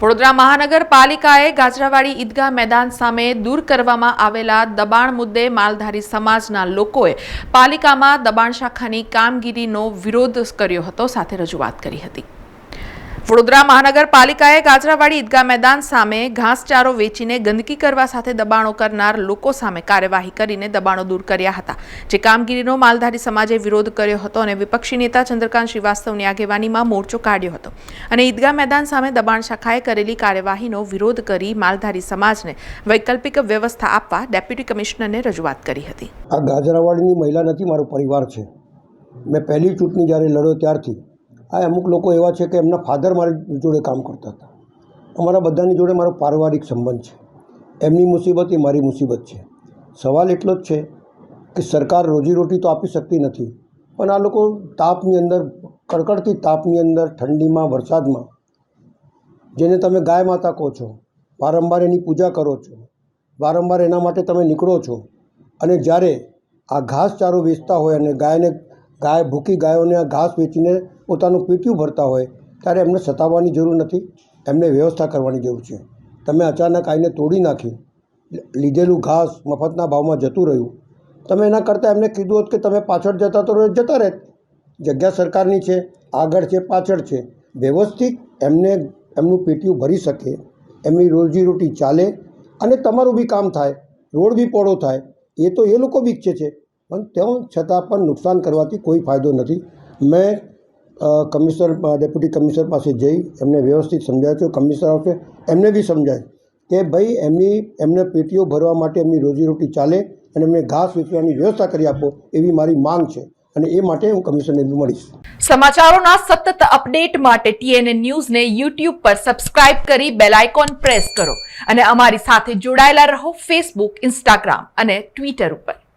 વડોદરા મહાનગરપાલિકાએ ગાજરાવાડી ઈદગાહ મેદાન સામે દૂર કરવામાં આવેલા દબાણ મુદ્દે માલધારી સમાજના લોકોએ પાલિકામાં દબાણ શાખાની કામગીરીનો વિરોધ કર્યો હતો, સાથે રજૂઆત કરી હતી. વડોદરા મહાનગરપાલિકાએ કાચરાવાડી ઈદગાહ મેદાન સામે ઘાસચારો વેચીને ગંદકી કરવા સાથે દબાણો કરનાર લોકો સામે કાર્યવાહી કરીને દબાણો દૂર કર્યા હતા. જે કામગીરીનો માલધારી સમાજે વિરોધ કર્યો હતો અને વિપક્ષી નેતા ચંદ્રકાંત શ્રીવાસ્તવની આગેવાનીમાં મોરચો કાઢ્યો હતો. અને ઈદગાહ મેદાન સામે દબાણ શાખાએ કરેલી કાર્યવાહીનો વિરોધ કરી માલધારી સમાજને વૈકલ્પિક વ્યવસ્થા આપવા ડેપ્યુટી કમિશનરને રજૂઆત કરી હતી. આ ગાજરાવાડીની મહિલા નથી, મારો પરિવાર છે. મેં પહેલી ચૂંટણી જ્યારે લડ્યો ત્યારથી આ અમુક લોકો એવા છે કે એમના ફાધર મારી જોડે કામ કરતા હતા. અમારા બધાની જોડે મારો પારિવારિક સંબંધ છે. એમની મુસીબત એ મારી મુસીબત છે. સવાલ એટલો જ છે કે સરકાર રોજીરોટી તો આપી શકતી નથી, પણ આ લોકો તાપની અંદર, કડકડતી તાપની અંદર, ઠંડીમાં, વરસાદમાં, જેને તમે ગાય માતા કહો છો, વારંવાર એની પૂજા કરો છો, વારંવાર એના માટે તમે નીકળો છો, અને જ્યારે આ ઘાસચારો વેચતા હોય અને ગાયને ગાય ભૂખી ગાયોને ઘાસ વેચીને પોતાનું પીટ્યું ભરતા હોય, ત્યારે એમને સતાવવાની જરૂર નથી. એમને વ્યવસ્થા કરવાની જરૂર છે. તમે અચાનક આવીને તોડી નાખી લીધેલું ઘાસ મફતના ભાવમાં જતું રહ્યું. તમે એના કરતાં એમને કીધું હોત કે તમે પાછળ જતા તો જતા રહેત. જગ્યા સરકારની છે, આગળ છે, પાછળ છે. વ્યવસ્થિત એમને, એમનું પેટીયું ભરી શકે, એમની રોજીરોટી ચાલે, અને તમારું બી કામ થાય, રોડ બી પહોળો થાય. એ તો એ લોકો બી ઈચ્છે છે. પણ તેમ છતાં પણ નુકસાન કરવાથી કોઈ ફાયદો નથી. મેં કમિશનર ડેપ્યુટી કમિશનર પાસે જઈ એમને વ્યવસ્થિત સમજાવ્યું કમિશનર આવશે, એમને બી સમજાય કે ભાઈ એમની, એમને પેટીઓ ભરવા માટે એમની રોજીરોટી ચાલે અને એમને ઘાસ વેચવાની વ્યવસ્થા કરી આપો એવી મારી માંગ છે અને એ માટે હું કમિશનરને બી મળીશ. સમાચારોના સતત અપડેટ માટે ટીએનએ ન્યૂઝને યુટ્યુબ પર સબસ્ક્રાઇબ કરી બેલ આઇકોન પ્રેસ કરો અને અમારી સાથે જોડાયેલા રહો ફેસબુક, ઇન્સ્ટાગ્રામ અને ટ્વિટર ઉપર.